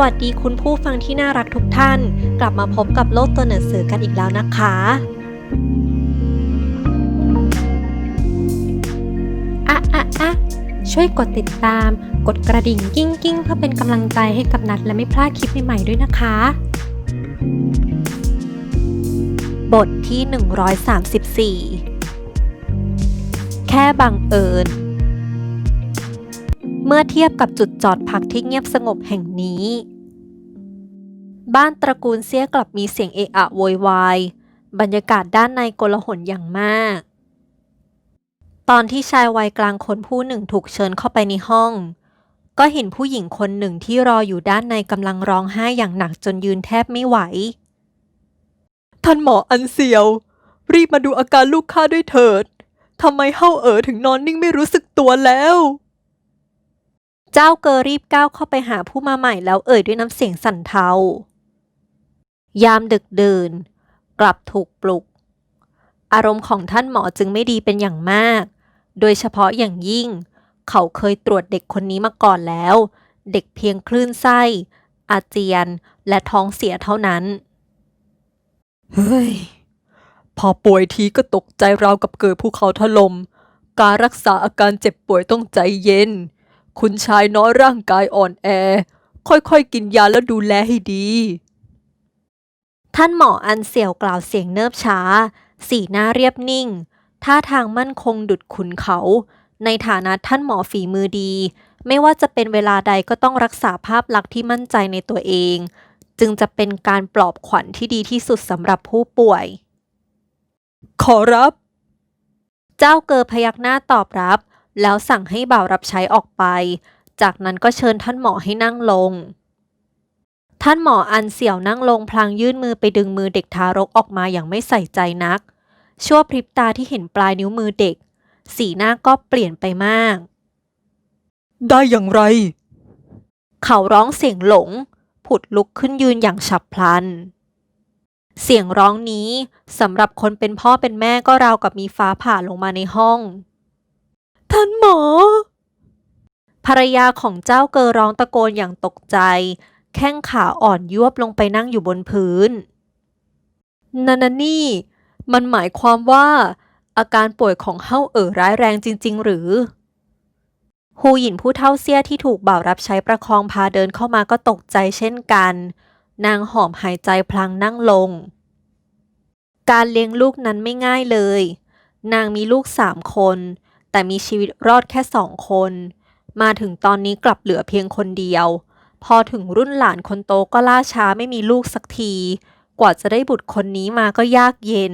วัสดีคุณผู้ฟังที่น่ารักทุกท่าน กลับมาพบกับโลกตัวหนังสือกันอีกแล้วนะคะ อะอะอะช่วยกดติดตาม กดกระดิ่งกิ้งกิ้งเพื่อเป็นกำลังใจให้กับนัดและไม่พลาดคลิปใหม่ๆด้วยนะคะ บทที่ 134 แค่บังเอิญ เมื่อเทียบกับจุดจอดพักที่เงียบสงบแห่งนี้ บ้านตระกูลเสี้ยกลับมีเสียงเอะอะโวยวายบรรยากาศด้านในโกลาหลอย่างมาก ตอนที่ชายวัยกลางคนผู้หนึ่งถูกเชิญเข้าไปในห้อง ก็เห็นผู้หญิงคนหนึ่งที่รออยู่ด้านในกำลังร้องไห้อย่างหนักจนยืนแทบไม่ไหว ท่านหมออันเซียว รีบมาดูอาการลูกข้าด้วยเถิดทำไมเฮาเอ๋อถึงนอนนิ่งไม่รู้สึกตัวแล้ว เจ้าเกอรีบก้าวเข้าไปหาผู้มาใหม่แล้วเอ่ยด้วยน้ำเสียงสั่นเทา ยามดึกดื่น กลับถูกปลุก อารมณ์ของท่านหมอจึงไม่ดีเป็นอย่างมาก โดยเฉพาะอย่างยิ่ง เขาเคยตรวจเด็กคนนี้มาก่อนแล้ว เด็กเพียงคลื่นไส้ อาเจียนและท้องเสียเท่านั้น เฮ้ย พอป่วยทีก็ตกใจราวกับเกิดภูเขาถลม่มการรักษาอาการเจ็บป่วยต้องใจเย็น คุณชายน้อยร่างกายอ่อนแอ ค่อยๆ กินยาแล้วดูแลให้ดี ท่านหมออันเสี่ยวกล่าวเสียงเนิบช้า สีหน้าเรียบนิ่ง ท่าทางมั่นคงดุดขุนเขา ในฐานะท่านหมอฝีมือดี ไม่ว่าจะเป็นเวลาใดก็ต้องรักษาภาพลักษณ์ที่มั่นใจในตัวเอง จึงจะเป็นการปลอบขวัญที่ดีที่สุดสำหรับผู้ป่วย ขอรับ เจ้าเกอพยักหน้าตอบรับ แล้วสั่งให้บ่าวรับใช้ออกไป จากนั้นก็เชิญท่านหมอให้นั่งลง ท่านหมออันเสี่ยวนั่งลงพลางยื่นมือไปดึงมือเด็กทารกออกมาอย่างไม่ใส่ใจนัก ชั่วพริบตาที่เห็นปลายนิ้วมือเด็ก สีหน้าก็เปลี่ยนไปมาก ได้อย่างไร เขาร้องเสียงหลง ผุดลุกขึ้นยืนอย่างฉับพลันเสียงร้องนี้สำหรับคนเป็นพ่อเป็นแม่ก็ราวกับมีฟ้าผ่าลงมาในห้อง ท่านหมอ ภรรยาของเจ้าเกอร้องตะโกนอย่างตกใจ แข้งขาอ่อนยวบลงไปนั่งอยู่บนพื้นนันนี่ มันหมายความว่า อาการป่วยของเฮาเอ๋อร้ายแรงจริง ๆ หรือฮูหยินผู้เท่าเสี้ยที่ถูกบ่าวรับใช้ประคองพาเดินเข้ามาก็ตกใจเช่นกัน นางหอมหายใจพลางนั่งลง การเลี้ยงลูกนั้นไม่ง่ายเลย นางมีลูกสามคน แต่มีชีวิตรอดแค่สองคน มาถึงตอนนี้กลับเหลือเพียงคนเดียว พอถึงรุ่นหลานคนโตก็ล่าช้าไม่มีลูกสักที กว่าจะได้บุตรคนนี้มาก็ยากเย็น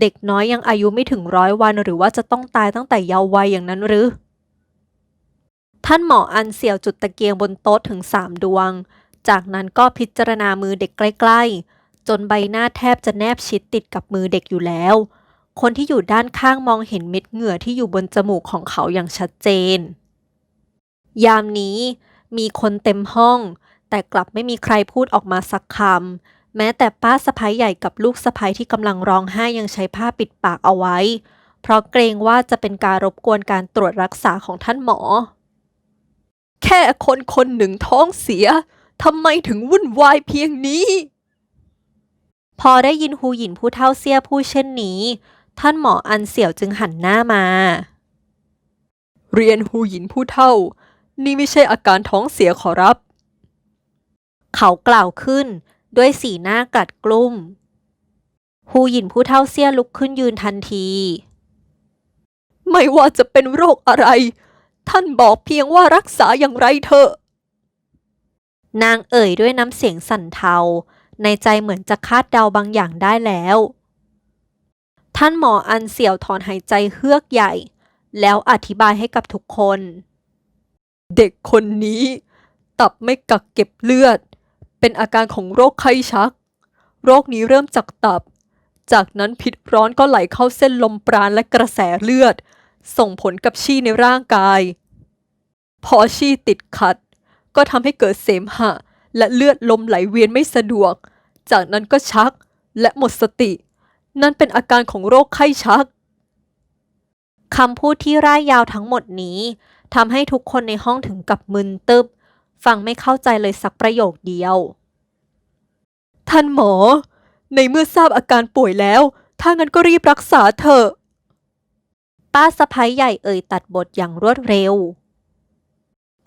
เด็กน้อยยังอายุไม่ถึงร้อยวันหรือว่าจะต้องตายตั้งแต่เยาว์วัยอย่างนั้นหรือ ท่านหมออันเสี่ยวจุดตะเกียงบนโต๊ะถึงสามดวง จากนั้นก็พิจารณามือเด็กใกล้ ๆ จนใบหน้าแทบจะแนบชิดติดกับมือเด็กอยู่แล้ว คนที่อยู่ด้านข้างมองเห็นเม็ดเหงื่อที่อยู่บนจมูกของเขาอย่างชัดเจน ยามนี้มีคนเต็มห้อง แต่กลับไม่มีใครพูดออกมาสักคำ แม้แต่ป้าสะพ้ยใหญ่กับลูกสะพ้ยที่กำลังร้องไห้ยังใช้ผ้าปิดปากเอาไว้ เพราะเกรงว่าจะเป็นการรบกวนการตรวจรักษาของท่านหมอ แค่คนคนหนึ่งท้องเสียทำไมถึงวุ่นวายเพียงนี้ พอได้ยินฮูหยินผู้เท่าเสียพูดเช่นนี้ ท่านหมออันเสี่ยวจึงหันหน้ามา เรียนหูหยินผู้เท่า นี่ไม่ใช่อาการท้องเสียขอรับ เขากล่าวขึ้นด้วยสีหน้ากัดกลุ้มฮูหยินผู้เท่าเสี้ยลุกขึ้นยืนทันที ไม่ว่าจะเป็นโรคอะไร ท่านบอกเพียงว่ารักษาอย่างไรเถอะนางเอ่ยด้วยน้ำเสียงสั่นเทา ในใจเหมือนจะคาดเดาบางอย่างได้แล้ว ท่านหมออันเสี่ยวถอนหายใจเฮือกใหญ่ แล้วอธิบายให้กับทุกคน เด็กคนนี้ ตับไม่กักเก็บเลือด เป็นอาการของโรคไข้ชัก โรคนี้เริ่มจากตับ จากนั้นพิษร้อนก็ไหลเข้าเส้นลมปราณและกระแสเลือด ส่งผลกับชีในร่างกาย พอชีติดขัด ก็ทำให้เกิดเสมหะ และเลือดลมไหลเวียนไม่สะดวก จากนั้นก็ชักและหมดสติ นั่นเป็นอาการของโรคไข้ชักคำพูดที่ร่ายยาวทั้งหมดนี้ทำให้ทุกคนในห้องถึงกับมึนตึบ ฟังไม่เข้าใจเลยสักประโยคเดียว ท่านหมอ ในเมื่อทราบอาการป่วยแล้ว ถ้างั้นก็รีบรักษาเถอะ ป้าสะพ้ยใหญ่เอ่ยตัดบทอย่างรวดเร็ว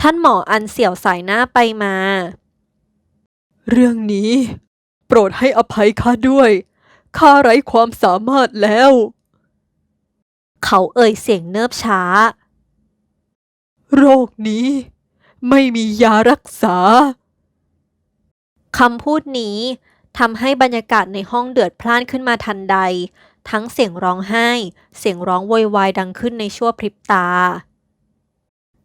ท่านหมออันเสี่ยวสายหน้าไปมา เรื่องนี้ โปรดให้อภัยข้าด้วย ข้าไร้ความสามารถแล้ว เขาเอ่ยเสียงเนิบช้า โรคนี้ ไม่มียารักษา คำพูดนี้ทำให้บรรยากาศในห้องเดือดพล่านขึ้นมาทันใด ทั้งเสียงร้องไห้ เสียงร้องโวยวายดังขึ้นในชั่วพริบตา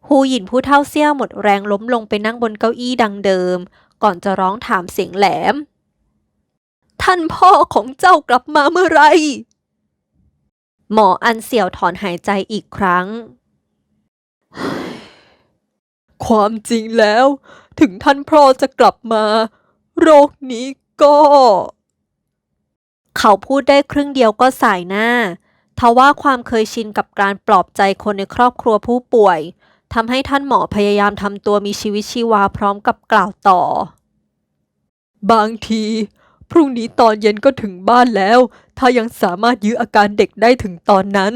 ฮูหยินผู้เท่าเสี้ยหมดแรงล้มลงไปนั่งบนเก้าอี้ดังเดิม ก่อนจะร้องถามเสียงแหลม ท่านพ่อของเจ้ากลับมาเมื่อไร หมออันเสี่ยวถอนหายใจอีกครั้ง ความจริงแล้ว ถึงท่านพ่อจะกลับมา โรคนี้ก็ เขาพูดได้ครึ่งเดียวก็สายหน้าทว่าความเคยชินกับการปลอบใจคนในครอบครัวผู้ป่วยทำให้ท่านหมอพยายามทำตัวมีชีวิตชีวาพร้อมกับกล่าวต่อ บางที พรุ่งนี้ตอนเย็นก็ถึงบ้านแล้ว ถ้ายังสามารถยื้ออาการเด็กได้ถึงตอนนั้น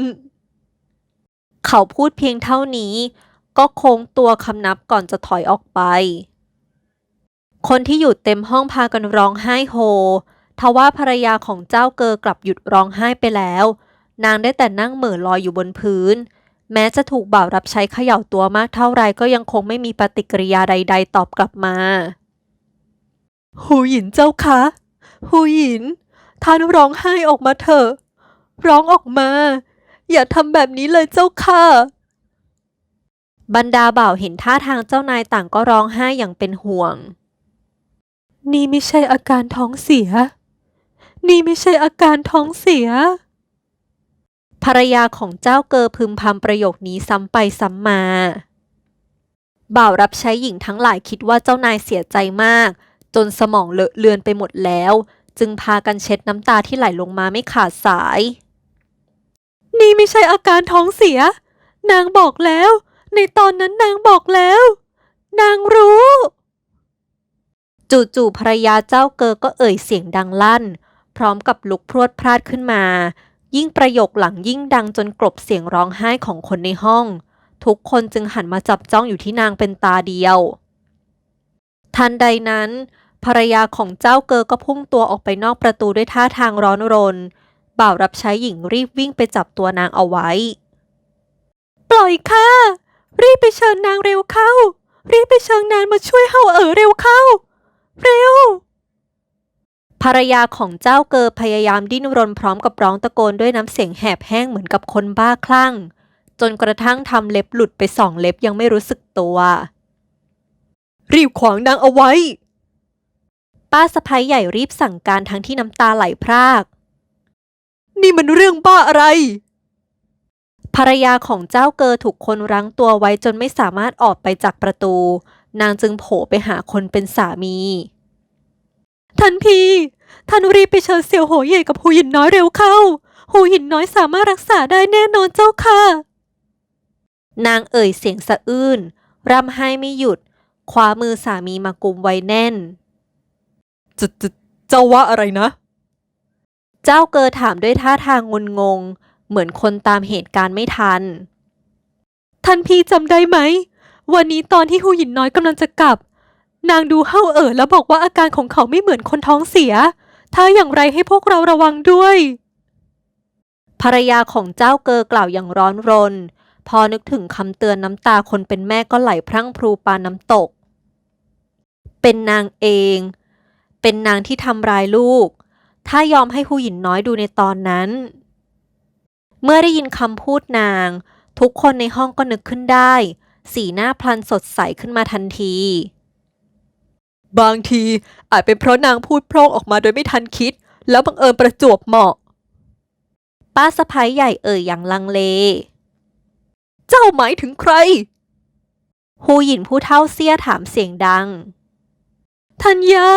เขาพูดเพียงเท่านี้ ก็โค้งตัวคำนับก่อนจะถอยออกไป คนที่อยู่เต็มห้องพากันร้องไห้โฮทว่าภรรยาของเจ้าเกอกลับหยุดร้องไห้ไปแล้ว นางได้แต่นั่งเหม่อลอยอยู่บนพื้น แม้จะถูกบ่าวรับใช้เขย่าตัวมากเท่าไรก็ยังคงไม่มีปฏิกิริยาใด ๆ ตอบกลับมา หูหยินเจ้าคะ หูหยินท่านร้องไห้ออกมาเถอะ ร้องออกมา อย่าทำแบบนี้เลยเจ้าค่ะ บรรดาบ่าวเห็นท่าทางเจ้านายต่างก็ร้องไห้อย่างเป็นห่วง นี่ไม่ใช่อาการท้องเสีย นี่ไม่ใช่อาการท้องเสีย ภรรยาของเจ้าเกอพึมพำประโยคนี้ซ้ำไปซ้ำมา บ่าวรับใช้หญิงทั้งหลายคิดว่าเจ้านายเสียใจมาก จนสมองเลอะเลือนไปหมดแล้ว จึงพากันเช็ดน้ำตาที่ไหลลงมาไม่ขาดสาย นี่ไม่ใช่อาการท้องเสีย นางบอกแล้ว ในตอนนั้นนางบอกแล้ว นางรู้ จู่ๆภรรยาเจ้าเกอก็เอ่ยเสียงดังลั่น พร้อมกับลุกพรวดพลาดขึ้นมา ยิ่งประโยคหลังยิ่งดังจนกลบเสียงร้องไห้ของคนในห้อง ทุกคนจึงหันมาจับจ้องอยู่ที่นางเป็นตาเดียวทันใดนั้น ภรรยาของเจ้าเกอก็พุ่งตัวออกไปนอกประตูด้วยท่าทางร้อนรน บ่าวรับใช้หญิงรีบวิ่งไปจับตัวนางเอาไว้ ปล่อยค่ะ รีบไปเชิญนางเร็วเข้า รีบไปเชิญนางมาช่วยเฮาเอ๋อเร็วเข้า เร็ว ภรรยาของเจ้าเกอพยายามดิ้นรนพร้อมกับร้องตะโกนด้วยน้ำเสียงแหบแห้งเหมือนกับคนบ้าคลั่ง จนกระทั่งทำเล็บหลุดไปสองเล็บยังไม่รู้สึกตัว รีบขวางนางเอาไว้ ป้าสะพ้ยใหญ่รีบสั่งการทั้งที่น้ำตาไหลพราก นี่มันเรื่องบ้าอะไร ภรรยาของเจ้าเกอถูกคนรั้งตัวไว้จนไม่สามารถออกไปจากประตู นางจึงโผล่ไปหาคนเป็นสามี ท่านพี่ ท่านรีบไปเชิญเสี่ยวโหเย่กับหูหินน้อยเร็วเข้า หูหินน้อยสามารถรักษาได้แน่นอนเจ้าค่ะ นางเอ่ยเสียงสะอื้นร่ำไห้ไม่หยุดคว้ามือสามีมากุมไว้แน่น จะจะเจ้าว่าอะไรนะ เจ้าเกอถามด้วยท่าทางงุนงง เหมือนคนตามเหตุการณ์ไม่ทัน ท่านพี่จำได้ไหม วันนี้ตอนที่หูหยินน้อยกำลังจะกลับ นางดูเฮ่าเอ๋อแล้วบอกว่าอาการของเขาไม่เหมือนคนท้องเสีย ถ้าอย่างไรให้พวกเราระวังด้วย ภรรยาของเจ้าเกอกล่าวอย่างร้อนรน พอนึกถึงคำเตือนน้ำตาคนเป็นแม่ก็ไหลพรั่งพรูปานน้ำตก เป็นนางเอง เป็นนางที่ทำร้ายลูก ถ้ายอมให้ผู้หญิงน้อยดูในตอนนั้น เมื่อได้ยินคำพูดนาง ทุกคนในห้องก็นึกขึ้นได้ สีหน้าพลันสดใสขึ้นมาทันที บางทีอาจเป็นเพราะนางพูดโพร่งออกมาโดยไม่ทันคิด แล้วบังเอิญประจวบเหมาะ ป้าสะพ้ายใหญ่เอ่ยอย่างลังเล เจ้าหมายถึงใครฮูหยินผู้เท่าเสี้ยถามเสียงดัง ทัญญา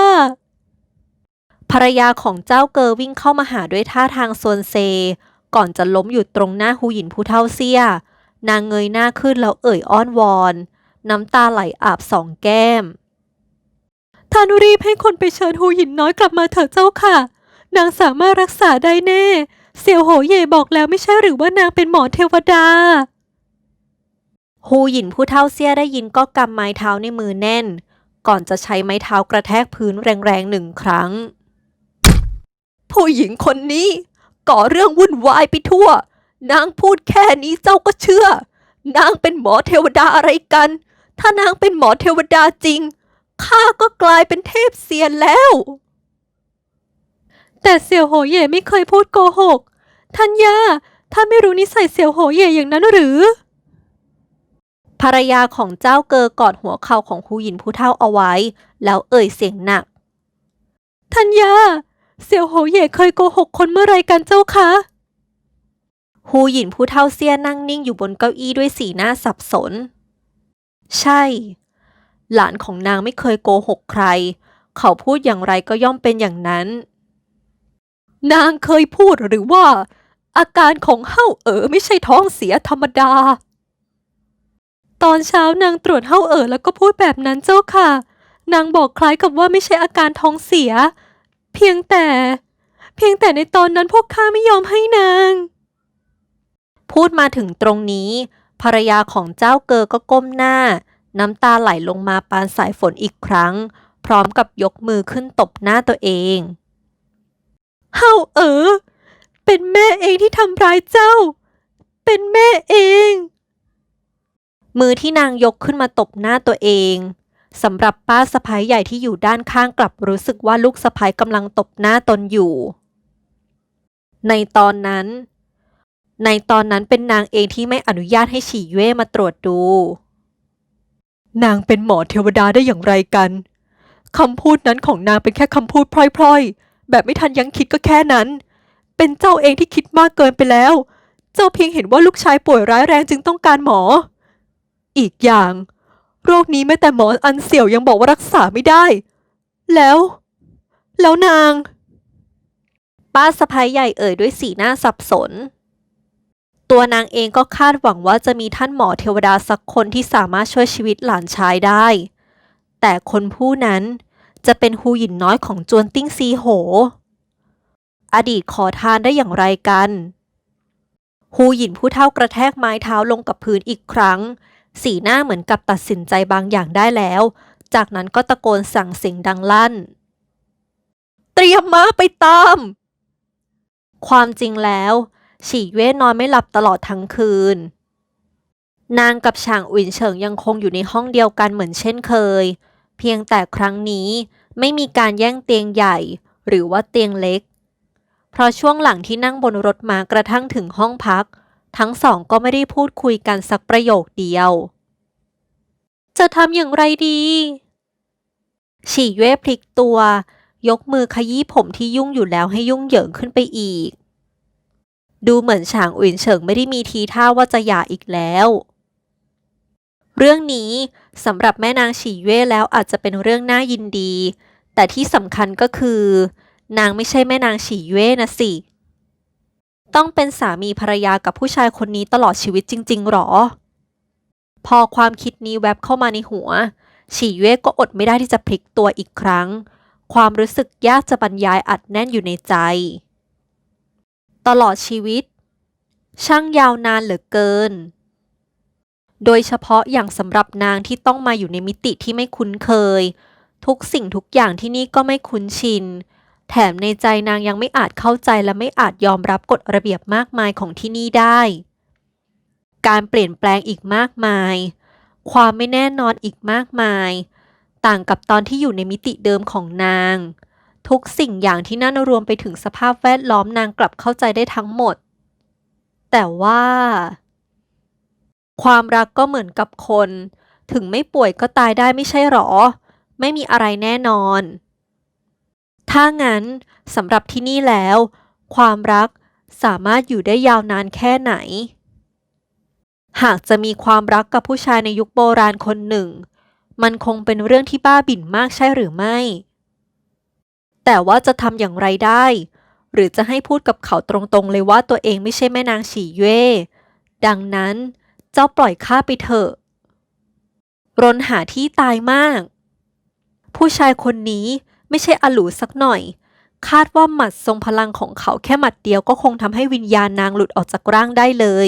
ภรรยาของเจ้าเกอวิ่งเข้ามาหาด้วยท่าทางโซนเซ ก่อนจะล้มอยู่ตรงหน้าฮูหยินผู้เท่าเสีย นางเงยหน้าขึ้นแล้วเอ่ยอ้อนวอน น้ำตาไหลอาบสองแก้มท่านรีบให้คนไปเชิญหูหยินน้อยกลับมาเถอะเจ้าค่ะ นางสามารถรักษาได้แน่ เสี่ยวโหเย่บอกแล้วไม่ใช่หรือว่านางเป็นหมอเทวดาฮูหยินผู้เท่าเสี้ยได้ยินก็กำไม้เท้าในมือแน่น ก่อนจะใช้ไม้เท้ากระแทกพื้นแรงๆหนึ่งครั้ง ผู้หญิงคนนี้ ก่อเรื่องวุ่นวายไปทั่ว นางพูดแค่นี้เจ้าก็เชื่อ นางเป็นหมอเทวดาอะไรกัน ถ้านางเป็นหมอเทวดาจริง ข้าก็กลายเป็นเทพเซียนแล้ว แต่เสี่ยวโหเย่ไม่เคยพูดโกหก ท่านย่าท่านไม่รู้นิสัยเสี่ยวโหเย่อย่างนั้นหรือ ภรรยาของเจ้าเกอกอดหัวเข่าของฮูหยินผู้เท่าเอาไว้ แล้วเอ่ยเสียงหนัก ท่านย่า เสี่ยวโหเย่เคยโกหกคนเมื่อไรกันเจ้าคะฮูหยินผู้เท่าเสี้ยนั่งนิ่งอยู่บนเก้าอี้ด้วยสีหน้าสับสน ใช่ หลานของนางไม่เคยโกหกใคร เขาพูดอย่างไรก็ย่อมเป็นอย่างนั้น นางเคยพูดหรือว่า อาการของเฮ้าเอ๋อไม่ใช่ท้องเสียธรรมดา ตอนเช้านางตรวจเฮ้าเอ๋อแล้วก็พูดแบบนั้นเจ้าค่ะ นางบอกคล้ายกับว่าไม่ใช่อาการท้องเสีย เพียงแต่ เพียงแต่ในตอนนั้นพวกข้าไม่ยอมให้นาง พูดมาถึงตรงนี้ ภรรยาของเจ้าเกอก็ก้มหน้า น้ำตาไหลลงมาปานสายฝนอีกครั้ง พร้อมกับยกมือขึ้นตบหน้าตัวเองเฮาเออ เป็นแม่เองที่ทำร้ายเจ้า เป็นแม่เอง มือที่นางยกขึ้นมาตบหน้าตัวเอง สำหรับป้าสะพ้ายใหญ่ที่อยู่ด้านข้างกลับรู้สึกว่าลูกสะพ้ายกำลังตบหน้าตนอยู่ ในตอนนั้น ในตอนนั้นเป็นนางเองที่ไม่อนุญาตให้ฉี่เย่มาตรวจดู นางเป็นหมอเทวดาได้อย่างไรกันคำพูดนั้นของนางเป็นแค่คำพูดพล่อยๆ แบบไม่ทันยังคิดก็แค่นั้น เป็นเจ้าเองที่คิดมากเกินไปแล้ว เจ้าเพียงเห็นว่าลูกชายป่วยร้ายแรงจึงต้องการหมอ อีกอย่าง โรคนี้แม้แต่หมออันเสี่ยวยังบอกว่ารักษาไม่ได้ แล้ว แล้วนาง ป้าสะพ้ายใหญ่เอ่ยด้วยสีหน้าสับสน ตัวนางเองก็คาดหวังว่าจะมีท่านหมอเทวดาสักคนที่สามารถช่วยชีวิตหลานชายได้ แต่คนผู้นั้นจะเป็นฮูหยินน้อยของจวนติ้งซีโห อดีตขอทานได้อย่างไรกันฮูหยินผู้เท่ากระแทกไม้เท้าลงกับพื้นอีกครั้ง สีหน้าเหมือนกับตัดสินใจบางอย่างได้แล้ว จากนั้นก็ตะโกนสั่งเสียงดังลั่น เตรียมม้าไปตาม ความจริงแล้ว ฉีเว่นอนไม่หลับตลอดทั้งคืน นางกับฉางอุ๋นเฉิงยังคงอยู่ในห้องเดียวกันเหมือนเช่นเคย เพียงแต่ครั้งนี้ไม่มีการแย่งเตียงใหญ่ หรือว่าเตียงเล็ก เพราะช่วงหลังที่นั่งบนรถมากระทั่งถึงห้องพัก ทั้งสองก็ไม่ได้พูดคุยกันสักประโยคเดียว จะทำอย่างไรดี ฉีเย่พลิกตัว ยกมือขยี้ผมที่ยุ่งอยู่แล้วให้ยุ่งเหยิงขึ้นไปอีก ดูเหมือนฉางอุ๋นเฉิงไม่ได้มีทีท่าว่าจะหย่าอีกแล้ว เรื่องนี้สำหรับแม่นางฉีเย่แล้วอาจจะเป็นเรื่องน่ายินดี แต่ที่สำคัญก็คือ นางไม่ใช่แม่นางฉีเย่นะสิ ต้องเป็นสามีภรรยากับผู้ชายคนนี้ตลอดชีวิตจริง ๆ หรอ พอความคิดนี้แวบเข้ามาในหัว ฉีเย่ก็อดไม่ได้ที่จะพลิกตัวอีกครั้ง ความรู้สึกยากจะบรรยายอัดแน่นอยู่ในใจ ตลอดชีวิต ช่างยาวนานเหลือเกิน โดยเฉพาะอย่างสำหรับนางที่ต้องมาอยู่ในมิติที่ไม่คุ้นเคย ทุกสิ่งทุกอย่างที่นี่ก็ไม่คุ้นชิน แถมในใจนางยังไม่อาจเข้าใจและไม่อาจยอมรับกฎระเบียบมากมายของที่นี่ได้ การเปลี่ยนแปลงอีกมากมาย ความไม่แน่นอนอีกมากมาย ต่างกับตอนที่อยู่ในมิติเดิมของนาง ทุกสิ่งอย่างที่นั่นรวมไปถึงสภาพแวดล้อมนางกลับเข้าใจได้ทั้งหมด แต่ว่า ความรักก็เหมือนกับคน ถึงไม่ป่วยก็ตายได้ไม่ใช่หรอ ไม่มีอะไรแน่นอน ถ้างั้นสำหรับที่นี่แล้ว ความรักสามารถอยู่ได้ยาวนานแค่ไหน หากจะมีความรักกับผู้ชายในยุคโบราณคนหนึ่ง มันคงเป็นเรื่องที่บ้าบิ่นมากใช่หรือไม่ แต่ว่าจะทำอย่างไรได้ หรือจะให้พูดกับเขาตรงๆเลยว่าตัวเองไม่ใช่แม่นางฉีเย่ดังนั้นเจ้าปล่อยข้าไปเถอะ รนหาที่ตายมาก ผู้ชายคนนี้ ไม่ใช่อลูสักหน่อย คาดว่าหมัดทรงพลังของเขาแค่หมัดเดียวก็คงทำให้วิญญาณนางหลุดออกจากร่างได้เลย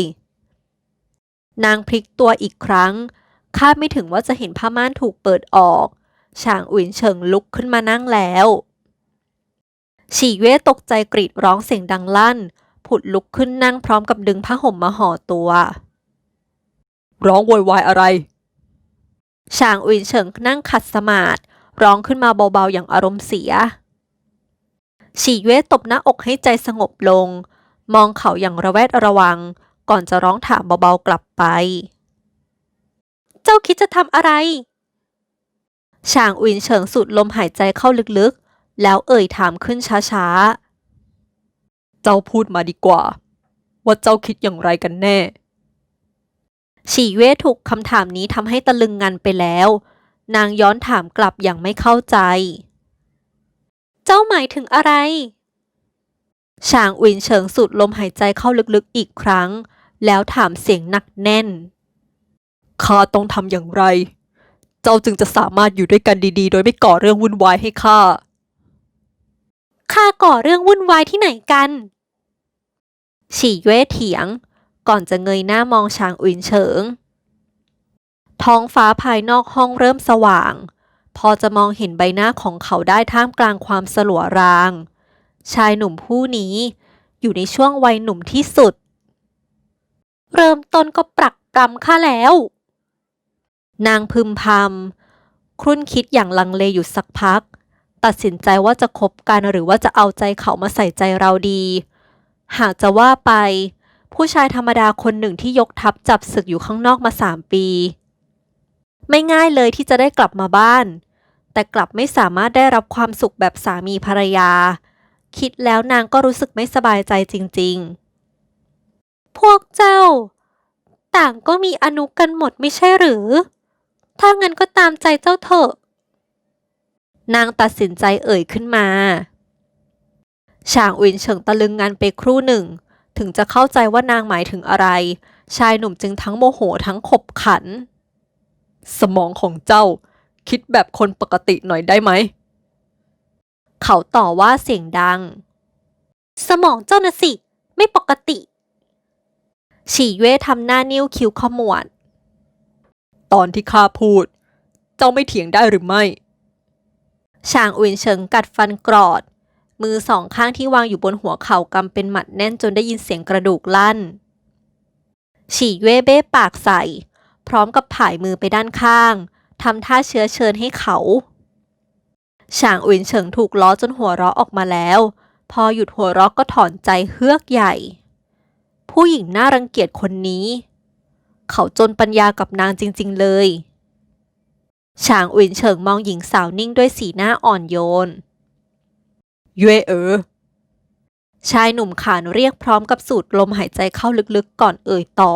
นางพลิกตัวอีกครั้ง คาดไม่ถึงว่าจะเห็นผ้าม่านถูกเปิดออกฉางอุ๋นเฉิงลุกขึ้นมานั่งแล้วฉีเย่ตกใจกรีดร้องเสียงดังลั่น ผุดลุกขึ้นนั่งพร้อมกับดึงผ้าห่มมาห่อตัว ร้องโวยวายอะไร ฉางอุ๋นเฉิงนั่งขัดสมาธิ ร้องขึ้นมาเบาๆอย่างอารมณ์เสีย ฉีเย่ตบหน้าอกให้ใจสงบลง มองเขาอย่างระแวดระวัง ก่อนจะร้องถามเบาๆกลับไป เจ้าคิดจะทำอะไรฉางอุนเฉิงสูดลมหายใจเข้าลึกๆ แล้วเอ่ยถามขึ้นช้าๆ เจ้าพูดมาดีกว่า ว่าเจ้าคิดอย่างไรกันแน่ ฉีเย่ถูกคำถามนี้ทำให้ตะลึงงันไปแล้ว นางย้อนถามกลับอย่างไม่เข้าใจ เจ้าหมายถึงอะไรฉางอุนเฉิงสูดลมหายใจเข้าลึกๆอีกครั้ง แล้วถามเสียงหนักแน่นข้าต้องทำอย่างไร เจ้าจึงจะสามารถอยู่ด้วยกันดีๆ โดยไม่ก่อเรื่องวุ่นวายให้ข้าข้าก่อเรื่องวุ่นวายที่ไหนกันฉีเย่เถียง ก่อนจะเงยหน้ามองชางอุนเฉิง ท้องฟ้าภายนอกห้องเริ่มสว่าง พอจะมองเห็นใบหน้าของเขาได้ท่ามกลางความสลัวราง ชายหนุ่มผู้นี้อยู่ในช่วงวัยหนุ่มที่สุด เริ่มต้นก็ปรักปรำข้าแล้ว นางพึมพำครุ่นคิดอย่างลังเลอยู่สักพัก ตัดสินใจว่าจะคบกันหรือว่าจะเอาใจเขามาใส่ใจเราดี หากจะว่าไป ผู้ชายธรรมดาคนหนึ่งที่ยกทัพจับศึกอยู่ข้างนอกมาสามปี ไม่ง่ายเลยที่จะได้กลับมาบ้าน แต่กลับไม่สามารถได้รับความสุขแบบสามีภรรยา คิดแล้วนางก็รู้สึกไม่สบายใจจริง ๆ พวกเจ้า ต่างก็มีอนุกันหมดไม่ใช่หรือ ถ้างั้นก็ตามใจเจ้าเถอะ นางตัดสินใจเอ่ยขึ้นมาฉางอุ๋นเฉิงตะลึงงานไปครู่หนึ่ง ถึงจะเข้าใจว่านางหมายถึงอะไร ชายหนุ่มจึงทั้งโมโหทั้งขบขัน สมองของเจ้า คิดแบบคนปกติหน่อยได้ไหม เขาต่อว่าเสียงดัง สมองเจ้าน่ะสิ ไม่ปกติ ฉีเย่ทำหน้านิ้วคิ้วขมวด ตอนที่ข้าพูด เจ้าไม่เถียงได้หรือไม่ฉางอุ๋นเฉิงกัดฟันกรอด มือสองข้างที่วางอยู่บนหัวเข่ากำเป็นหมัดแน่นจนได้ยินเสียงกระดูกลั่น ฉีเย่เบ้ปากใส่ พร้อมกับผายมือไปด้านข้างทำท่าเชื้อเชิญให้เขาฉางอุ๋นเฉิงถูกล้อจนหัวเราะออกมาแล้ว พอหยุดหัวเราะก็ถอนใจเฮือกใหญ่ ผู้หญิงน่ารังเกียจคนนี้ เขาจนปัญญากับนางจริง ๆ เลยฉางอุ๋นเฉิงมองหญิงสาวนิ่งด้วยสีหน้าอ่อนโยน เย่เออ ชายหนุ่มขานเรียกพร้อมกับสูดลมหายใจเข้าลึกๆก่อนเอ่ยต่อ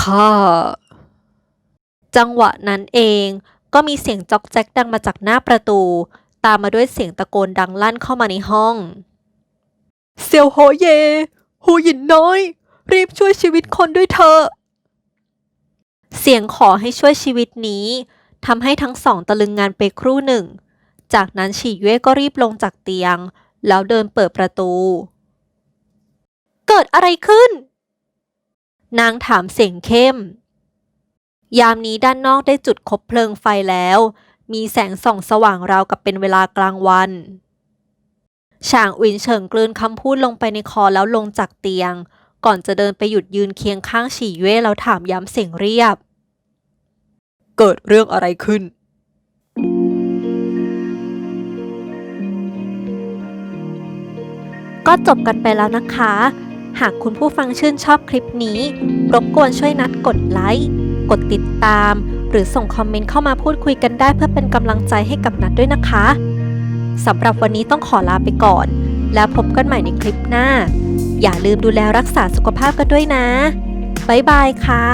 ข้าจังหวะนั้นเองก็มีเสียงจอกแจ๊กดังมาจากหน้าประตู ตามมาด้วยเสียงตะโกนดังลั่นเข้ามาในห้อง เซียวโฮเย หูหยินน้อย รีบช่วยชีวิตคนด้วยเถอะ เสียงขอให้ช่วยชีวิตนี้ทำให้ทั้งสองตะลึงงานไปครู่หนึ่ง จากนั้นฉีเย่ก็รีบลงจากเตียง แล้วเดินเปิดประตู เกิดอะไรขึ้น นางถามเสียงเข้ม ยามนี้ด้านนอกได้จุดคบเพลิงไฟแล้ว มีแสงส่องสว่างราวกับเป็นเวลากลางวันฉางอุ๋นเฉิงกลืนคำพูดลงไปในคอแล้วลงจากเตียง ก่อนจะเดินไปหยุดยืนเคียงข้างฉีเย่แล้วถามย้ำเสียงเรียบ เกิดเรื่องอะไรขึ้น ก็จบกันไปแล้วนะคะ หากคุณผู้ฟังชื่นชอบคลิปนี้ รบกวนช่วยนัดกดไลค์ กดติดตาม หรือส่งคอมเมนต์เข้ามาพูดคุยกันได้เพื่อเป็นกำลังใจให้กับนัดด้วยนะคะสำหรับวันนี้ต้องขอลาไปก่อน แล้วพบกันใหม่ในคลิปหน้า อย่าลืมดูแลรักษาสุขภาพกันด้วยนะ บ๊ายบายค่ะ